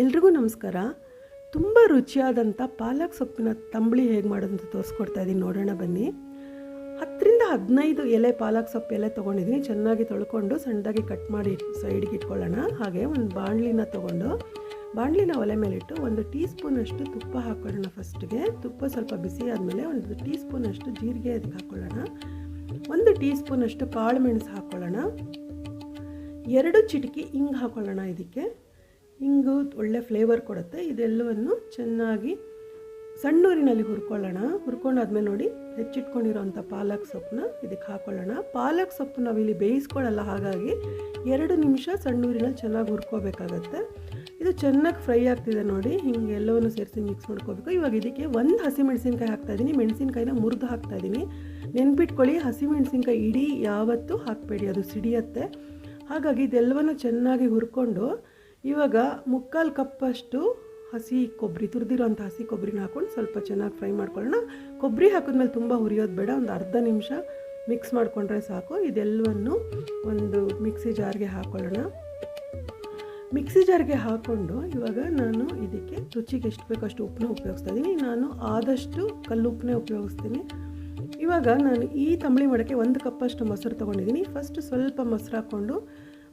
ಎಲ್ರಿಗೂ ನಮಸ್ಕಾರ. ತುಂಬ ರುಚಿಯಾದಂಥ ಪಾಲಕ್ ಸೊಪ್ಪಿನ ತಂಬಳಿ ಹೇಗೆ ಮಾಡೋದು ಅಂತ ತೋರಿಸ್ಕೊಡ್ತಾ ಇದ್ದೀನಿ ನೋಡೋಣ ಬನ್ನಿ. ಹತ್ತರಿಂದ ಹದಿನೈದು ಎಲೆ ಪಾಲಕ್ ಸೊಪ್ಪು ಎಲೆ ತೊಗೊಂಡಿದ್ದೀನಿ ಚೆನ್ನಾಗಿ ತೊಳ್ಕೊಂಡು ಸಣ್ಣದಾಗಿ ಕಟ್ ಮಾಡಿ ಸೈಡ್ಗೆ ಇಟ್ಕೊಳ್ಳೋಣ. ಹಾಗೆ ಒಂದು ಬಾಣಲಿನ ತೊಗೊಂಡು, ಬಾಣಲಿನ ಒಲೆ ಮೇಲಿಟ್ಟು ಒಂದು ಟೀ ಸ್ಪೂನಷ್ಟು ತುಪ್ಪ ಹಾಕ್ಕೊಳ್ಳೋಣ ಫಸ್ಟ್ಗೆ ತುಪ್ಪ ಸ್ವಲ್ಪ ಬಿಸಿ ಆದಮೇಲೆ ಒಂದು ಟೀ ಸ್ಪೂನಷ್ಟು ಜೀರಿಗೆ ಅದಕ್ಕೆ ಹಾಕ್ಕೊಳ್ಳೋಣ ಒಂದು ಟೀ ಸ್ಪೂನಷ್ಟು ಕಾಳು ಮೆಣಸು ಹಾಕ್ಕೊಳ್ಳೋಣ ಎರಡು ಚಿಟಿಕೆ ಹಿಂಗೆ ಹಾಕ್ಕೊಳ್ಳೋಣ ಇದಕ್ಕೆ. ಹಿಂಗು ಒಳ್ಳೆ ಫ್ಲೇವರ್ ಕೊಡುತ್ತೆ. ಇದೆಲ್ಲವನ್ನು ಚೆನ್ನಾಗಿ ಸಣ್ಣೂರಿನಲ್ಲಿ ಹುರ್ಕೊಳ್ಳೋಣ. ಹುರ್ಕೊಂಡಾದ್ಮೇಲೆ ನೋಡಿ, ಹೆಚ್ಚಿಟ್ಕೊಂಡಿರೋಂಥ ಪಾಲಕ್ ಸೊಪ್ಪನ್ನ ಇದಕ್ಕೆ ಹಾಕ್ಕೊಳ್ಳೋಣ ಪಾಲಕ್ ಸೊಪ್ಪು ನಾವಿಲ್ಲಿ ಬೇಯಿಸ್ಕೊಳ್ಳಲ್ಲ, ಹಾಗಾಗಿ ಎರಡು ನಿಮಿಷ ಸಣ್ಣೂರಿನಲ್ಲಿ ಚೆನ್ನಾಗಿ ಹುರ್ಕೋಬೇಕಾಗತ್ತೆ. ಇದು ಚೆನ್ನಾಗಿ ಫ್ರೈ ಆಗ್ತಿದೆ ನೋಡಿ, ಹಿಂಗೆ ಎಲ್ಲವನ್ನು ಸೇರಿಸಿ ಮಿಕ್ಸ್ ಮಾಡ್ಕೋಬೇಕು. ಇವಾಗ ಇದಕ್ಕೆ ಒಂದು ಹಸಿ ಮೆಣಸಿನ್ಕಾಯಿ ಹಾಕ್ತಾಯಿದ್ದೀನಿ ಮೆಣಸಿನ್ಕಾಯಿನ ಮುರಿದು ಹಾಕ್ತಾಯಿದ್ದೀನಿ ನೆನ್ಪಿಟ್ಕೊಳ್ಳಿ ಹಸಿ ಮೆಣಸಿನ್ಕಾಯಿ ಇಡೀ ಯಾವತ್ತೂ ಹಾಕಬೇಡಿ. ಅದು ಸಿಡಿಯತ್ತೆ. ಹಾಗಾಗಿ ಇದೆಲ್ಲವನ್ನು ಚೆನ್ನಾಗಿ ಹುರ್ಕೊಂಡು ಇವಾಗ ಮುಕ್ಕಾಲು ಕಪ್ಪಷ್ಟು ಹಸಿ ಕೊಬ್ಬರಿ ತುರಿದಿರೋಂಥ ಹಸಿ ಕೊಬ್ಬರಿನ ಹಾಕ್ಕೊಂಡು ಸ್ವಲ್ಪ ಚೆನ್ನಾಗಿ ಫ್ರೈ ಮಾಡ್ಕೊಳ್ಳೋಣ. ಕೊಬ್ಬರಿ ಹಾಕಿದ್ಮೇಲೆ ತುಂಬ ಹುರಿಯೋದು ಬೇಡ, ಒಂದು ಅರ್ಧ ನಿಮಿಷ ಮಿಕ್ಸ್ ಮಾಡಿಕೊಂಡ್ರೆ ಸಾಕು. ಇದೆಲ್ಲವನ್ನು ಒಂದು ಮಿಕ್ಸಿ ಜಾರ್ಗೆ ಹಾಕ್ಕೊಳ್ಳೋಣ ಮಿಕ್ಸಿ ಜಾರ್ಗೆ ಹಾಕ್ಕೊಂಡು ಇವಾಗ ನಾನು ಇದಕ್ಕೆ ರುಚಿಗೆ ಎಷ್ಟು ಬೇಕೋ ಅಷ್ಟು ಉಪ್ಪನ್ನ ಉಪಯೋಗಿಸ್ತಾ ಇದ್ದೀನಿ ನಾನು ಆದಷ್ಟು ಕಲ್ಲು ಕಲ್ಲುಪ್ಪನ್ನೇ ಉಪಯೋಗಿಸ್ತೀನಿ. ಇವಾಗ ನಾನು ಈ ತಂಬಳಿ ಮಾಡೋಕ್ಕೆ ಒಂದು ಕಪ್ಪಷ್ಟು ಮೊಸರು ತೊಗೊಂಡಿದ್ದೀನಿ ಫಸ್ಟ್ ಸ್ವಲ್ಪ ಮೊಸರು ಹಾಕ್ಕೊಂಡು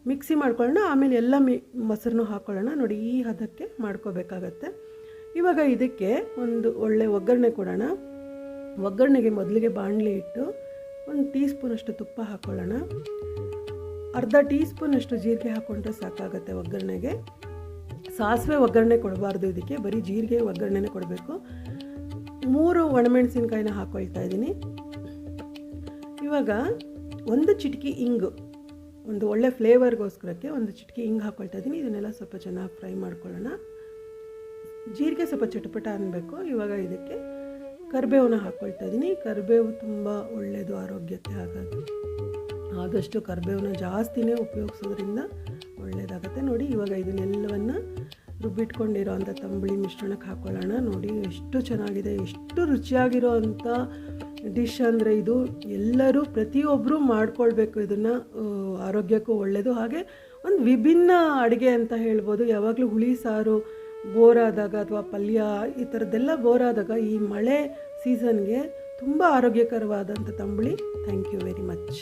ಮಿಕ್ಸಿ ಮಾಡ್ಕೊಳ್ಳೋಣ, ಆಮೇಲೆ ಎಲ್ಲ ಮಿ, ಮೊಸರನ್ನು ಹಾಕ್ಕೊಳ್ಳೋಣ ನೋಡಿ, ಈ ಹದಕ್ಕೆ ಮಾಡ್ಕೋಬೇಕಾಗತ್ತೆ. ಇವಾಗ ಇದಕ್ಕೆ ಒಂದು ಒಳ್ಳೆ ಒಗ್ಗರಣೆ ಕೊಡೋಣ. ಒಗ್ಗರಣೆಗೆ ಮೊದಲಿಗೆ ಬಾಣಲೆ ಇಟ್ಟು ಒಂದು ಟೀ ಸ್ಪೂನಷ್ಟು ತುಪ್ಪ ಹಾಕ್ಕೊಳ್ಳೋಣ ಅರ್ಧ ಟೀ ಸ್ಪೂನಷ್ಟು ಜೀರಿಗೆ ಹಾಕ್ಕೊಂಡ್ರೆ ಸಾಕಾಗುತ್ತೆ ಒಗ್ಗರಣೆಗೆ. ಸಾಸಿವೆ ಒಗ್ಗರಣೆ ಕೊಡಬಾರ್ದು ಇದಕ್ಕೆ, ಬರೀ ಜೀರಿಗೆ ಒಗ್ಗರಣೆನೇ ಕೊಡಬೇಕು. ಮೂರು ಒಣಮೆಣಸಿನ್ಕಾಯಿನ ಹಾಕ್ಕೊಳ್ತಾ ಇದ್ದೀನಿ. ಇವಾಗ ಒಂದು ಚಿಟಕಿ ಇಂಗು. ಒಂದು ಒಳ್ಳೆ ಫ್ಲೇವರ್ಗೋಸ್ಕರಕ್ಕೆ ಒಂದು ಚಿಟಕಿ ಹಿಂಗೆ ಹಾಕ್ಕೊಳ್ತಾ ಇದ್ದೀನಿ. ಇದನ್ನೆಲ್ಲ ಸ್ವಲ್ಪ ಚೆನ್ನಾಗಿ ಫ್ರೈ ಮಾಡ್ಕೊಳ್ಳೋಣ. ಜೀರಿಗೆ ಸ್ವಲ್ಪ ಚಟಪಟ ಅನ್ನಬೇಕು ಇವಾಗ ಇದಕ್ಕೆ ಕರಿಬೇವನ್ನ ಹಾಕ್ಕೊಳ್ತಾ ಇದ್ದೀನಿ. ಕರಿಬೇವು ತುಂಬ ಒಳ್ಳೆಯದು ಆರೋಗ್ಯಕ್ಕೆ ಹಾಗಾಗಿ. ಆದಷ್ಟು ಕರಿಬೇವನ್ನ ಜಾಸ್ತಿನೇ ಉಪಯೋಗಿಸೋದ್ರಿಂದ ಒಳ್ಳೆಯದಾಗುತ್ತೆ ನೋಡಿ, ಇವಾಗ ಇದನ್ನೆಲ್ಲವನ್ನು ರುಬ್ಬಿಟ್ಕೊಂಡಿರೋ ಅಂಥ ತಂಬಳಿ ಮಿಶ್ರಣಕ್ಕೆ ಹಾಕ್ಕೊಳ್ಳೋಣ ನೋಡಿ, ಎಷ್ಟು ಚೆನ್ನಾಗಿದೆ, ಎಷ್ಟು ರುಚಿಯಾಗಿರೋ ಅಂಥ ಡಿಶ್ ಅಂದರೆ ಇದು ಎಲ್ಲರೂ ಪ್ರತಿಯೊಬ್ಬರೂ ಮಾಡಿಕೊಳ್ಬೇಕು ಇದನ್ನು ಆರೋಗ್ಯಕ್ಕೂ ಒಳ್ಳೆಯದು ಹಾಗೆ ಒಂದು ವಿಭಿನ್ನ ಅಡುಗೆ ಅಂತ ಹೇಳ್ಬೋದು. ಯಾವಾಗಲೂ ಹುಳಿ, ಸಾರು, ಬೋರ್ ಆದಾಗ ಅಥವಾ ಪಲ್ಯ, ಈ ಥರದ್ದೆಲ್ಲ ಬೋರ್ ಆದಾಗ ಈ ಮಳೆ ಸೀಸನ್ಗೆ ತುಂಬ ಆರೋಗ್ಯಕರವಾದಂಥ ತಂಬುಳಿ. Thank you very much